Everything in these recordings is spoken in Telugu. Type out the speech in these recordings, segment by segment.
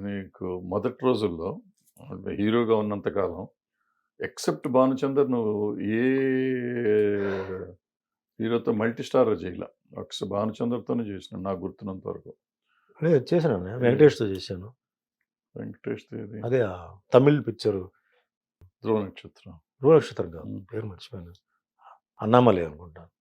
నీకు మొదటి రోజుల్లో హీరోగా ఉన్నంత కాలం ఎక్సెప్ట్ భానుచందర్ నువ్వు ఏ హీరోతో మల్టీ స్టార్ చేయలే. ఒకసారి భానుచందర్తోనే చేసిన నాకు గుర్తున్నంత వరకు. లేదు చేశాను వెంకటేష్తో చేశాను. వెంకటేష్ అదే తమిళ్ పిక్చర్. ధ్రువ నక్షత్రం నక్షత్రం కాదు. పేరు మర్చిపోయాను. అన్నామలై అనుకుంటా ఓ, అన్నామలై ఆ,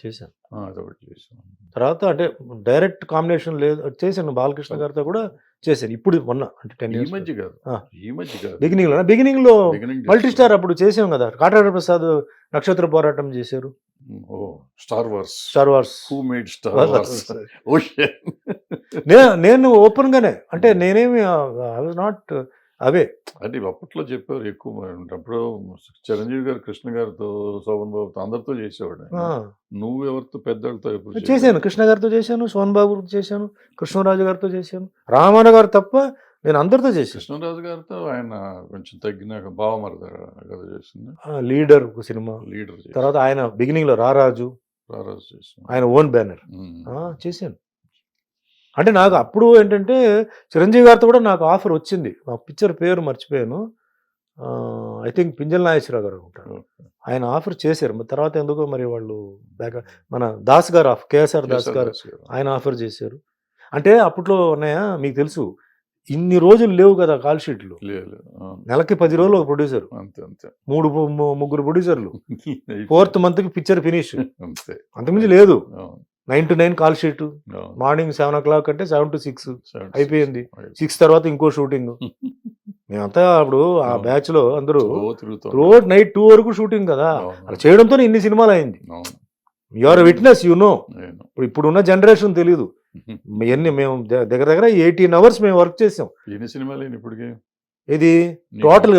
చేశాను. అదొకటి చేసాను తర్వాత అంటే డైరెక్ట్ కాంబినేషన్ లేదు చేశాను. బాలకృష్ణ గారితో కూడా చేశాను. ఇప్పుడు మొన్న అంటే టెన్ ఈ మధ్య కాదు. ఈ మధ్య కాదు. బిగినింగ్లో బిగినింగ్లో మల్టీ. స్టార్ అప్పుడు చేసాం కదా. కాటాడ ప్రసాద్ నక్షత్ర పోరాటం చేశారు. ఓ star wars. Star wars. Who made star wars. నేను ఓపెన్ గానే అంటే నేనేమి ఐ వాజ్ నాట్ అవే. అంటే అప్పట్లో చెప్పారు ఎక్కువ. అప్పుడు చిరంజీవి గారు కృష్ణ గారితో శోభన్ బాబుతో అందరితో చేసేవాడు నువ్వు ఎవరితో పెద్దవాళ్ళతో ఎప్పుడు. చేశాను. కృష్ణ గారితో చేశాను సోన్ బాబుతో చేశాను కృష్ణరాజు గారితో చేశాను రామాన గారు తప్ప నేను అందరితో చేశాను. కృష్ణరాజు గారితో ఆయన కొంచెం తగ్గినాక బావమరద కదా చేసింది. లీడర్ ఒక సినిమా. లీడర్ తర్వాత ఆయన బిగినింగ్లో రారాజు రారాజు చేసింది. ఆయన ఓన్ బ్యానర్. చేశాను. అంటే నాకు అప్పుడు ఏంటంటే చిరంజీవి గారితో కూడా నాకు ఆఫర్ వచ్చింది. ఆ పిక్చర్ పేరు మర్చిపోయాను. ఐ థింక్ పింజల్ నాగేశ్వరరావు గారు Okay. ఆయన ఆఫర్ చేశారు. మరి తర్వాత ఎందుకో మరి వాళ్ళు బ్యాక్ మన దాస్ గారు ఆఫ్ కేఎస్ఆర్ దాస్ గారు. ఆయన ఆఫర్ చేశారు. అంటే అప్పట్లో ఉన్నాయా? మీకు తెలుసు. ఇన్ని రోజులు లేవు కదా కాల్ షీట్లు. నెలకి పది రోజులు ఒక ప్రొడ్యూసర్ అంతే అంతే. మూడు ముగ్గురు ప్రొడ్యూసర్లు. ఫోర్త్ మంత్కి పిక్చర్ ఫినిష్ అంతే. అంతకుమించి లేదు. Nine to nine call sheet. Morning seven o'clock అంటే సెవెన్ టు సిక్స్ అయిపోయింది. సిక్స్ తర్వాత ఇంకో షూటింగ్ మేమంతా అప్పుడు ఆ. బ్యాచ్లో అందరూ. రోడ్ నైట్ టూ వరకు షూటింగ్ కదా అలా చేయడంతో ఇన్ని సినిమాలు అయింది అవును. Your witness you know. ఇప్పుడు ఇప్పుడున్న జనరేషన్ తెలియదు ఎన్ని మేము దగ్గర దగ్గర ఎయిటీన్ అవర్స్ మేము వర్క్ చేసాం ఎన్ని సినిమాలు ఇప్పటికి ఇది? టోటల్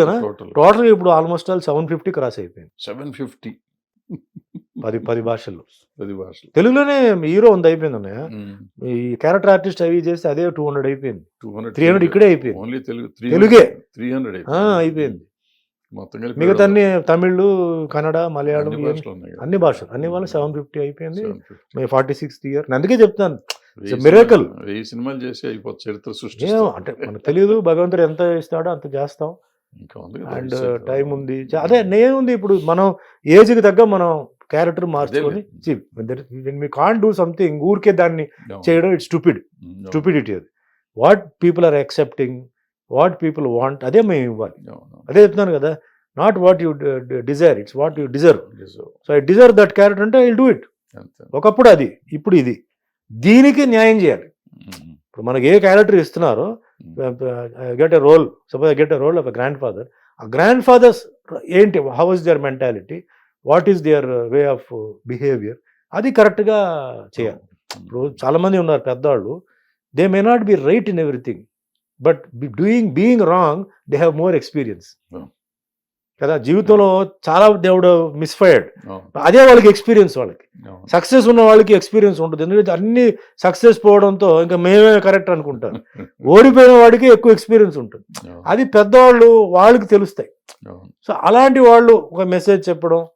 టోటల్ ఇప్పుడు almost all seven fifty cross అయిపోయింది సెవెన్ ఫిఫ్టీ పది పది భాషల్లో పది భాషలు తెలుగులోనే హీరో ఉంది అయిపోయింది అన్నయ్య. ఈ క్యారెక్టర్ ఆర్టిస్ట్ అవి చేస్తే అదే టూ హండ్రెడ్ అయిపోయింది. 200 త్రీ హండ్రెడ్ ఇక్కడే అయిపోయింది. ఓన్లీ తెలుగు తెలుగే. త్రీ హండ్రెడ్ ఆ, అయిపోయింది. మిగతా అన్ని తమిళ్ కన్నడ మలయాళం అన్ని భాషలు. అన్ని భాషలు. వాళ్ళు సెవెన్ ఫిఫ్టీ అయిపోయింది. 750. My forty sixth year. అందుకే చెప్తాను. సినిమాలు- వెయ్యి సినిమాలు చేసి అయిపోతుంది చరిత్ర సృష్టి అంటే మనకు తెలియదు భగవంతుడు ఎంత ఇస్తాడో అంత చేస్తాం. అండ్. టైం ఉంది. అదే నేముంది ఇప్పుడు మనం ఏజ్కి తగ్గ మనం క్యారెక్టర్ మార్చుకొని మీ కాన్ డూ సంథింగ్ ఊరికే దాన్ని. చేయడం ఇట్స్ స్టూపిడ్. స్టూపిడిటీ అది what people are accepting what people want అదే మేము ఇవ్వాలి. అదే చెప్తున్నాను కదా not what you desire it's what you deserve. So I deserve that character అంటే ఐ డూ ఇట్. ఒకప్పుడు అది ఇప్పుడు ఇది దీనికి న్యాయం చేయాలి ఉమ్, ఇప్పుడు మనకి ఏ క్యారెక్టర్ ఇస్తున్నారో. Get a role suppose get a role of grandfather ఆ గ్రాండ్ ఫాదర్స్ ఏంటి how is their mentality what is their way of behaviour అది కరెక్ట్గా చేయాలి. ఇప్పుడు చాలా మంది ఉన్నారు పెద్దవాళ్ళు they may not be right in everything but doing being wrong they have more experience. కదా జీవితంలో చాలా దేవుడు మిస్ఫైర్డ్. అదే వాళ్ళకి ఎక్స్పీరియన్స్ వాళ్ళకి. సక్సెస్ ఉన్న వాళ్ళకి ఎక్స్పీరియన్స్ ఉంటుంది. ఎందుకంటే అన్ని సక్సెస్ పోవడంతో ఇంకా మేమే కరెక్ట్ అనుకుంటారు. ఓడిపోయిన వాడికి ఎక్కువ ఎక్స్పీరియన్స్ ఉంటుంది. అది పెద్దవాళ్ళు వాళ్ళకి తెలుస్తాయి. సో అలాంటి వాళ్ళు ఒక మెసేజ్ చెప్పడం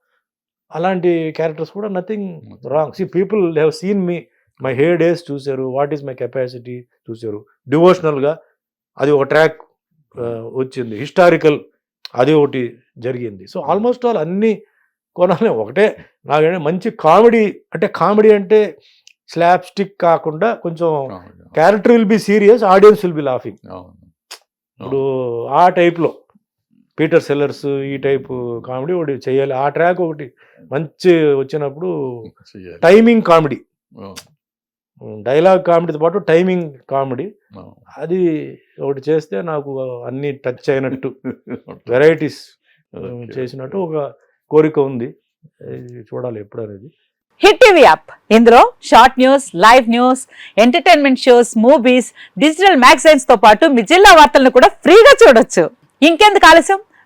అలాంటి క్యారెక్టర్స్ కూడా nothing wrong. See people have seen me my heydays చూశారు వాట్ ఈస్ మై కెపాసిటీ చూశారు. డివోషనల్గా అది ఒక ట్రాక్ వచ్చింది. హిస్టారికల్ అది ఒకటి జరిగింది. సో ఆల్మోస్ట్ ఆల్ అన్ని కొనాలి ఒకటే. నాకంటే మంచి కామెడీ అంటే కామెడీ అంటే స్లాబ్ స్టిక్ కాకుండా కొంచెం character will be serious audience will be laughing. ఇప్పుడు ఆ టైప్లో పీటర్ సెల్లర్స్ ఈ టైప్ కామెడీ ఒకటి చేయాలి. ఆ ట్రాక్ ఒకటి మంచి వచ్చినప్పుడు. Timing comedy. డైలాగ్ కామెడీతో పాటు టైమింగ్ కామెడీ. అది ఒకటి చేస్తే నాకు అన్ని టచ్ అయినట్టు. వెరైటీస్. చేసినట్టు ఒక కోరిక ఉంది. చూడాలి ఎప్పుడు అనేది హిట్ టీవీ యాప్. ఇందులో short news live news entertainment shows movies digital మ్యాగజైన్స్తో పాటు మీ జిల్లా వార్తలను కూడా ఫ్రీగా చూడొచ్చు. ఇంకెందుకు ఆలస్యం?